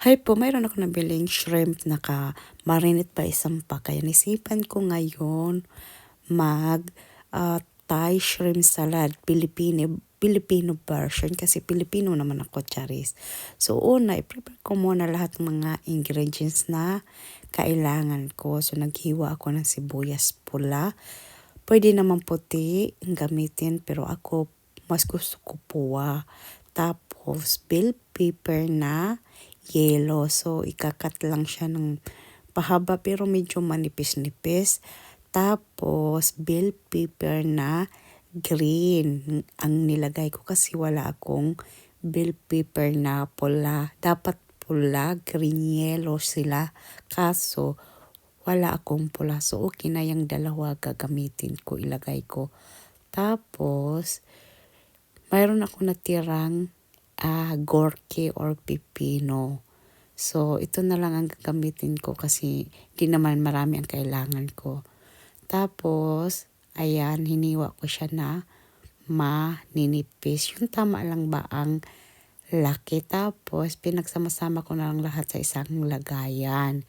Hi po, mayroon ako nabiling shrimp na ka-marinate pa isang pa. Kaya nisipan ko ngayon mag uh, Thai shrimp salad, Filipino, Filipino version. Kasi Filipino naman ako, Charis. So una, i-prepare ko muna lahat ng mga ingredients na kailangan ko. So naghiwa ako ng sibuyas pula. Pwede naman puti ang gamitin, pero ako mas gusto ko puwa. Tapos bell pepper na yellow. So, ikakat lang siya ng pahaba pero medyo manipis-nipis. Tapos, bell pepper na green ang nilagay ko kasi wala akong bell pepper na pula. Dapat pula, green yellow sila. Kaso, wala akong pula. So, okay na yung dalawa gagamitin ko, ilagay ko. Tapos, mayroon ako natirang uh, gorke or pipino. So, ito na lang ang gagamitin ko kasi di naman marami ang kailangan ko. Tapos, ayan, hiniwa ko siya na maninipis. Yung tama lang ba ang laki. Tapos, pinagsama-sama ko na lang lahat sa isang lagayan.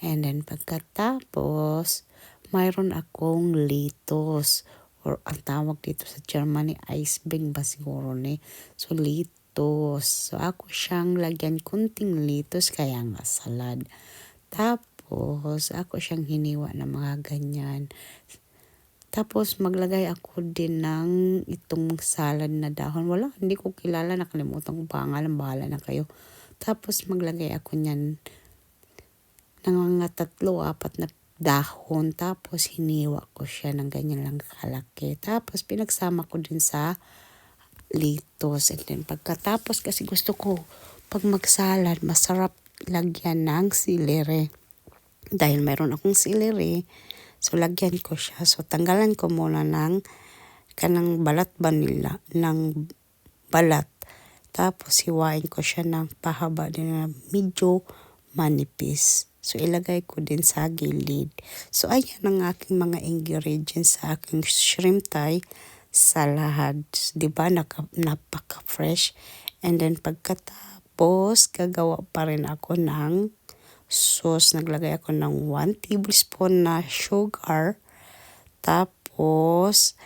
And then, pagkatapos, mayroon akong litos or ang tawag dito sa Germany, iceberg ba siguro ni. So, litos litos. So, ako siyang lagyan kunting litos kaya nga salad. Tapos, ako siyang hiniwa ng mga ganyan. Tapos, maglagay ako din ng itong salad na dahon. Wala, hindi ko kilala. Nakalimutan ko pangalan. Bahala na kayo. Tapos, maglagay ako niyan ng mga tatlo, apat na dahon. Tapos, hiniwa ko siya ng ganyan lang kalaki. Tapos, pinagsama ko din sa litos. And then pagkatapos kasi gusto ko pag magsalad, masarap lagyan ng celery. Dahil mayroon akong celery, so lagyan ko siya. So tanggalan ko muna ng kanang balat ba nila, ng balat. Tapos hiwain ko siya ng pahaba din na medyo manipis. So, ilagay ko din sa gilid. So, ayan ang aking mga ingredients sa aking shrimp thai salad. Di ba? Napaka-fresh. And then pagkatapos, gagawa pa rin ako ng sauce. Naglagay ako ng 1 tablespoon na sugar. Tapos,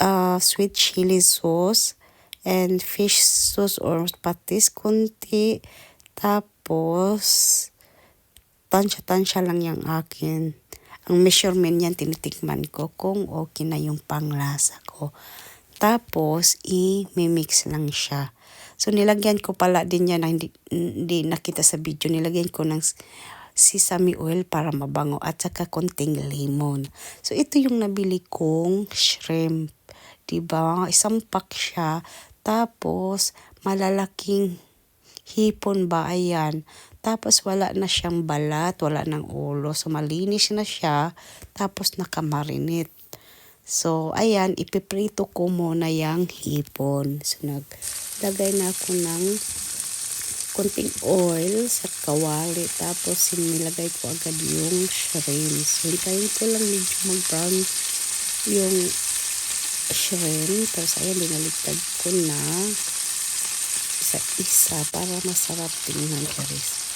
uh, sweet chili sauce and fish sauce or patis kunti. Tapos, tansya-tansya lang yung akin ang measurement niyan tinitikman ko kung okay na yung panglasa ko. Tapos, i-mix lang siya. So, nilagyan ko pala din yan hindi, hindi nakita sa video. Nilagyan ko ng sesame oil para mabango at saka konting lemon. So, ito yung nabili kong shrimp. Diba? Isang pack siya. Tapos, malalaking hipon ba? Ayan. Tapos wala na siyang balat, wala nang ulo. So malinis na siya. Tapos nakamarinate. So ayan, ipiprito ko muna yung hipon. So naglagay na ako ng konting oil sa kawali. Tapos sinilagay ko agad yung shrimp. So hintayin ko lang medyo mag-brown yung shrimp. Tapos ayan, binaligtad ko na sa isa para masarap tingnan guys.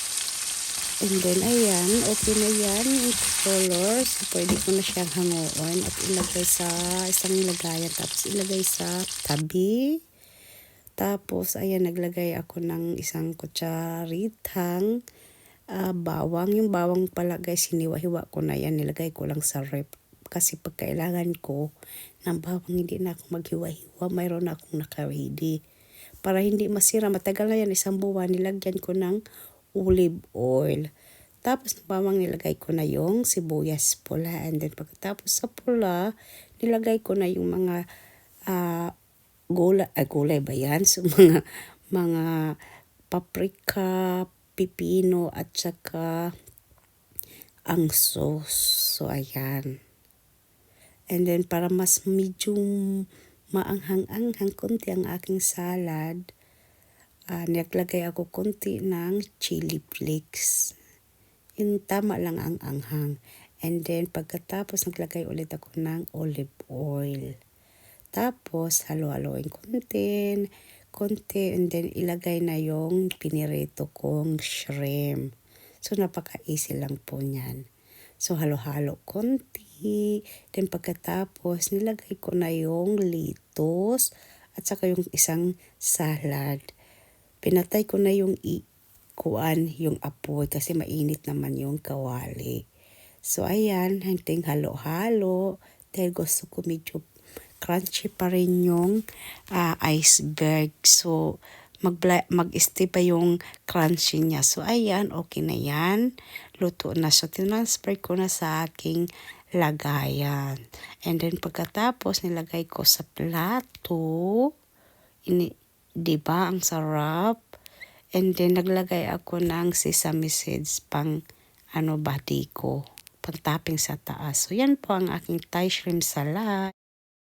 And then, ayan, okay na yan yung color. So, pwede ko na siyang hanguon at ilagay sa isang lagayan. Tapos, ilagay sa tabi. Tapos, ayan, naglagay ako ng isang kutsaritang uh, bawang. Yung bawang pala, guys, hiniwa-hiwa ko na yan. Nilagay ko lang sa rep. Kasi pag kailangan ko ng bawang, hindi na ako maghiwa-hiwa. Mayroon na akong naka-ready. Para hindi masira, matagal na yan, isang buwan, nilagyan ko ng olive oil. Tapos bawang nilagay ko na yung sibuyas pula. And then pagkatapos sa pula, nilagay ko na yung mga uh, gulay, uh, gulay ba yan? So mga, mga paprika, pipino at saka ang sauce. So ayan. And then para mas medyo maanghang-anghang konti ang aking salad, uh, naglagay ako konti ng chili flakes. Yung tama lang ang anghang. And then, pagkatapos, naglagay ulit ako ng olive oil. Tapos, halo-haloin konti, konti and then ilagay na yung pinirito kong shrimp. So, napaka-easy lang po niyan. So, halo-halo konti. Then, pagkatapos, nilagay ko na yung litos at saka yung isang salad. Pinatay ko na yung i kuan yung apoy kasi mainit naman yung kawali. So, ayan, hanting halo-halo. Dahil gusto ko medyo crunchy pa rin yung ah, iceberg. So, mag mag-stay pa yung crunchy niya. So, ayan, okay na yan. Luto na. So, tinransfer ko na sa aking lagayan. And then, pagkatapos, nilagay ko sa plato. Ini, diba, ang sarap. And then, naglagay ako ng sesame seeds pang ano ba, ko. Pang topping sa taas. So, yan po ang aking Thai shrimp salad.